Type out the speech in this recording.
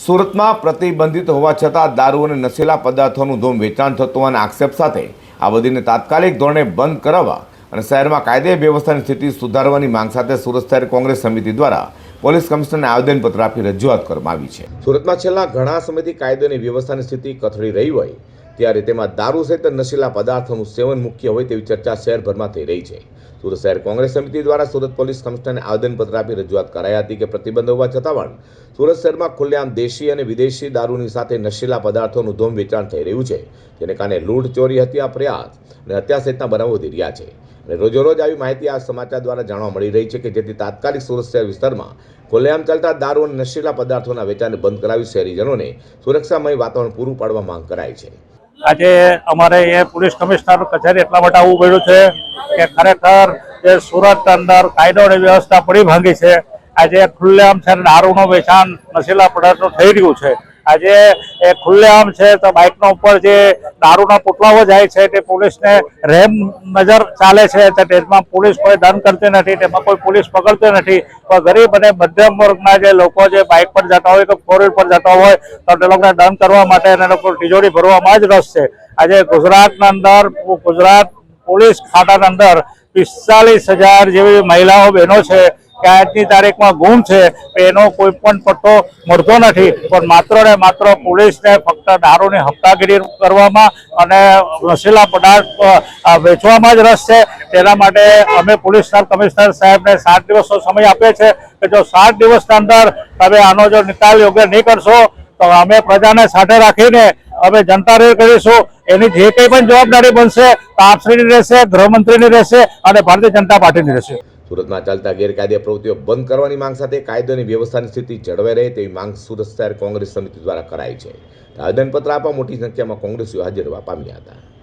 સુરતમાં પ્રતિબંધિત હોવા છતાં દારૂ અને નશીલા પદાર્થોનું ધૂમ વેચાણ થતું હોવાના આક્ષેપ સાથે આ બધીને તાત્કાલિક ધોરણે બંધ કરાવવા અને શહેરમાં કાયદે વ્યવસ્થાની સ્થિતિ સુધારવાની માંગ સાથે સુરત શહેર કોંગ્રેસ સમિતિ દ્વારા પોલીસ કમિશનરને આવેદનપત્ર આપી રજૂઆત કરવામાં આવી છે. સુરતમાં છેલ્લા ઘણા સમયથી કાયદો અને વ્યવસ્થાની સ્થિતિ કથળી રહી હોય ત્યારે તેમાં દારૂ સહિત નશીલા પદાર્થોનું સેવન મુખ્ય હોય તેવી ચર્ચા શહેરભરમાં થઈ રહી છે. સુરત શહેર કોંગ્રેસ સમિતિ દ્વારા સુરત પોલીસ કમિશનરને આવેદનપત્ર આપી રજૂઆત કરાઈ હતી કે પ્રતિબંધ હોવા છતાં પણ સુરત શહેરમાં ખુલ્લેઆમ દેશી અને વિદેશી દારૂની સાથે નશીલા પદાર્થોનું ધૂમ વેચાણ થઈ રહ્યું છે. જેને કારણે લૂંટ ચોરી હત્યા પ્રયાસ અને હત્યા સહિતના બનાવો વધી રહ્યા છે. રોજેરોજ આવી માહિતી આ સમાચાર દ્વારા જાણવા મળી રહી છે કે જેથી તાત્કાલિક શહેર વિસ્તારમાં ખુલ્લેઆમ ચાલતા દારૂ અને નશીલા પદાર્થોના વેચાણને બંધ કરાવી શહેરીજનોને સુરક્ષામય વાતાવરણ પૂરું પાડવા માંગ કરાઈ છે. આજે અમારે એ પોલીસ કમિશનર કચેરી એટલા માટે આવવું પડ્યું છે કે ખરેખર જે સુરત અંદર કાયદો અને વ્યવસ્થા પડી ભાંગી છે. આજે ખુલ્લેઆમ છે દારૂનું વેચાણ નશીલા પદાર્થો થઈ રહ્યું છે. આજે ખુલ્લેઆમ છે તો બાઇકનો ઉપર જે દારૂના પુટલાઓ જાય છે તે પોલીસને રેમ નજર ચાલે છે. તેમાં પોલીસ કોઈ દંડ કરતી નથી, તેમાં કોઈ પોલીસ પકડતી નથી. પણ ગરીબ અને મધ્યમ વર્ગના જે લોકો જે બાઇક પર જતા હોય કે ફોર પર જતા હોય, તો તે લોકોને દંડ કરવા માટે એને લોકો તિજોરી ભરવામાં જ રસ છે. આજે ગુજરાતના અંદર, ગુજરાત પોલીસ ખાતાના અંદર પિસ્તાલીસ હજાર જેવી મહિલાઓ બહેનો છે. કે આજની તારીખમાં ગુમ છે એનો કોઈ પણ પટ્ટો મળતો નથી. પણ માત્ર ને માત્ર પોલીસને ફક્ત દારૂની હપ્તાગીરી કરવામાં અને નશીલા પદાર્થ વેચવામાં જ રસ છે. તેના માટે અમે પોલીસ કમિશનર સાહેબને સાત દિવસનો સમય આપીએ છે કે જો સાત દિવસના અંદર તમે આનો જો નિકાલ યોગ્ય નહીં કરશો, તો અમે પ્રજાને સાથે રાખીને અમે જનતા રેડ કરીશું. એની જે કંઈ પણ જવાબદારી બનશે આપશ્રીની રહેશે, ગૃહમંત્રીની રહેશે અને ભારતીય જનતા પાર્ટીની રહેશે. સુરતમાં ચાલતા ગેરકાયદે પ્રવૃત્તિઓ બંધ કરવાની માંગ સાથે કાયદો વ્યવસ્થાની સ્થિતિ જળવાઈ રહે તેવી માંગ સુરત શહેર કોંગ્રેસ સમિતિ દ્વારા કરાઈ છે. આવેદનપત્ર આપવા મોટી સંખ્યામાં કોંગ્રેસીઓ હાજર રહેવા પામ્યા હતા.